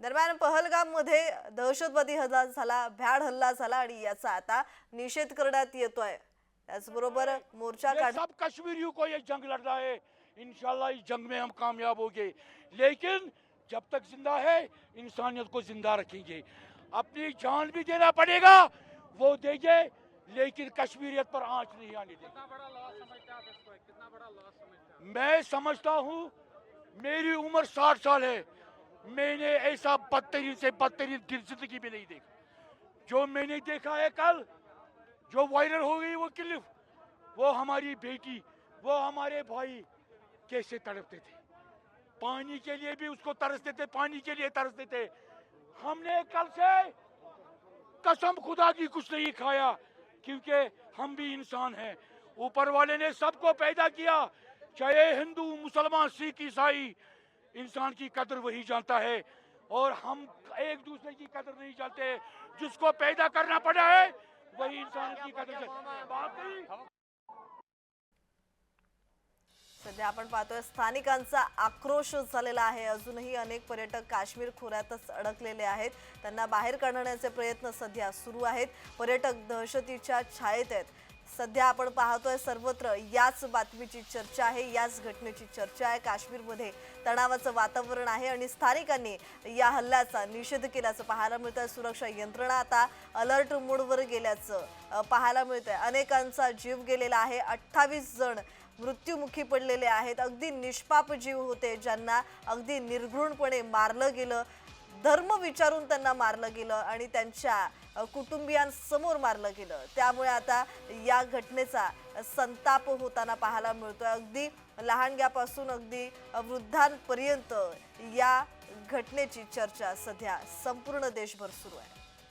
दरम्यान पहलगाम मध्ये दहशतवादी हल्ला झाला भ्याड हल्ला झाला आणि याचा आता निषेध करण्यात येतोय. त्याचबरोबर मोर्चा ये काढ सब कश्मीरियों को ये जंग लड़ रहा है। इंशाल्लाह इस जंग में हम कामयाब होंगे। लेकिन जब तक ज़िंदा है इंसानियत को ज़िंदा रखेंगे। अपनी जान भी देना पड़ेगा वो देंगे लेकिन कश्मीरियत पर आँच नहीं आने देंगे। कितना बड़ा लॉस समझते हैं आप इसको? एक कितना बड़ा लॉस समझते हैं? मैं समझता हूँ मेरी उम्र साठ साल है। मैंने ऐसा बदतरीन से बदतरीन दिन ज़िंदगी में नहीं देखा। जो मैंने देखा है कल, जो वायरल हो गई वो क्लिप, वो हमारी बेटी, वो हमारे भाई कैसे तड़पते थे? पानी के लिए भी उसको तरसते थे, पानी के लिए तरसते थे। हमने कल से कसम खुदा की कुछ नहीं खाया, क्योंकि हम भी इंसान हैं। ऊपर वाले ने सबको पैदा किया, चाहे हिंदू, मुसलमान, सिख, ईसाई इंसान की कदर वही जानता है और हम एक दूसरे की कदर नहीं जानते। जिसको पैदा करना पड़ा है वही इंसान की कदर सध्या आपण पाहतोय स्थानिकांचा आक्रोश झालेला आहे. अजूनही अनेक पर्यटक काश्मीर खोऱ्यातच अडकलेले आहेत. त्यांना बाहेर काढण्याचे प्रयत्न सध्या सुरू आहेत. पर्यटक दहशतीच्या छायेत आहेत. सध्या आपण पाहतोय सर्वत्र याच बातमीची चर्चा आहे याच घटनेची चर्चा आहे. काश्मीरमध्ये तणावाचं वातावरण आहे आणि स्थानिकांनी या हल्ल्याचा निषेध केल्याचं पाहायला मिळतंय. सुरक्षा यंत्रणा आता अलर्ट मोडवर गेल्याचं पाहायला पाहायला मिळतंय. अनेकांचा जीव गेलेला आहे. अठ्ठावीस जण मृत्युमुखी पडलेले आहेत. अगदी निष्पाप जीव होते ज्यांना अगदी निर्घृणपणे मारलं गेलं. धर्म विचारून त्यांना मारलं गेलं आणि त्यांच्या कुटुंबियांसमोर मारलं गेलं. त्यामुळे आता या घटनेचा संताप होताना पाहायला मिळतोय. अगदी लहानग्यापासून अगदी वृद्धांपर्यंत या घटनेची चर्चा सध्या संपूर्ण देशभर सुरू आहे.